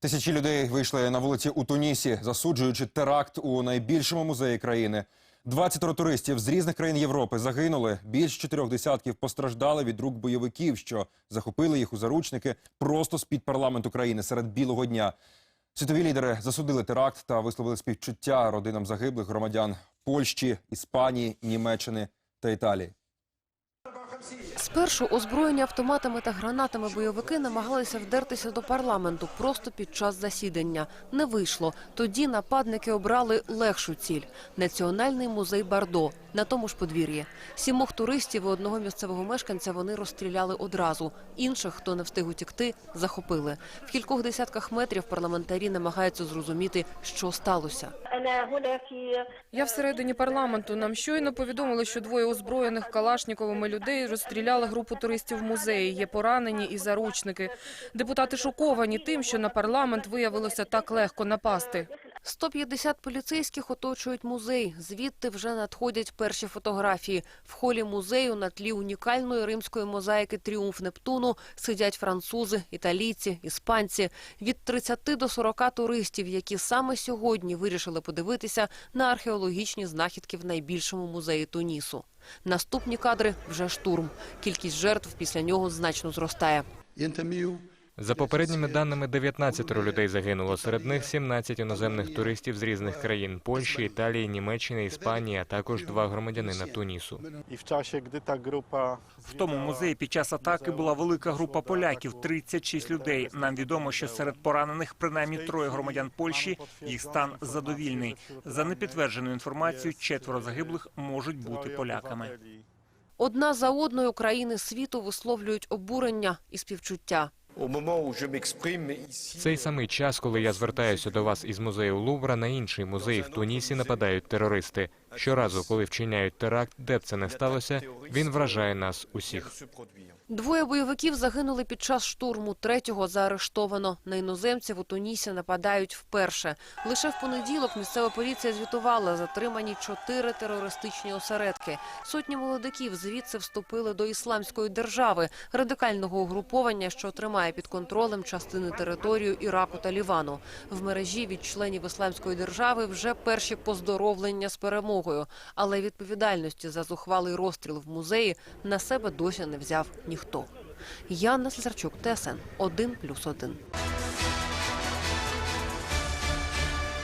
Тисячі людей вийшли на вулиці у Тунісі, засуджуючи теракт у найбільшому музеї країни. 20 туристів з різних країн Європи загинули. Більш чотирьох десятків постраждали від рук бойовиків, що захопили їх у заручники просто з під парламенту країни серед білого дня. Світові лідери засудили теракт та висловили співчуття родинам загиблих громадян Польщі, Іспанії, Німеччини та Італії. Спершу озброєні автоматами та гранатами бойовики намагалися вдертися до парламенту просто під час засідання. Не вийшло. Тоді нападники обрали легшу ціль національний музей Бардо на тому ж подвір'ї. Сімох туристів і одного місцевого мешканця вони розстріляли одразу. Інших, хто не встиг утікти, захопили. В кількох десятках метрів парламентарі намагаються зрозуміти, що сталося. Я всередині парламенту. Нам щойно повідомили, що двоє озброєних калашніковими людей розстріляли групу туристів в музеї. Є поранені і заручники. Депутати шоковані тим, що на парламент виявилося так легко напасти. 150 поліцейських оточують музей. Звідти вже надходять перші фотографії. В холі музею на тлі унікальної римської мозаїки «Тріумф Нептуну» сидять французи, італійці, іспанці. Від 30 до 40 туристів, які саме сьогодні вирішили подивитися на археологічні знахідки в найбільшому музеї Тунісу. Наступні кадри – вже штурм. Кількість жертв після нього значно зростає. За попередніми даними, 19 людей загинуло. Серед них 17 іноземних туристів з різних країн Польщі, Італії, Німеччини, Іспанії, а також два громадянина Тунісу. в тому музеї під час атаки була велика група поляків 36 людей. Нам відомо, що серед поранених принаймні троє громадян Польщі їх стан задовільний. За непідтвердженою інформацією, четверо загиблих можуть бути поляками. Одна за одною країни світу висловлюють обурення і співчуття цей самий час, коли я звертаюся до вас із музею Лувра, на інший музей в Тунісі нападають терористи. Щоразу, коли вчиняють теракт, де б це не сталося, він вражає нас усіх. Двоє бойовиків загинули під час штурму. Третього заарештовано. На іноземців у Тунісі нападають вперше. Лише в понеділок місцева поліція звітувала затримані чотири терористичні осередки. Сотні молодиків звідси вступили до ісламської держави, радикального угруповання, що тримає під контролем частини територію Іраку та Лівану. В мережі від членів ісламської держави вже перші поздоровлення з перемогою. Але відповідальності за зухвалий розстріл в музеї на себе досі не взяв ніхто. Яна Слесарчук, ТСН 1+,1.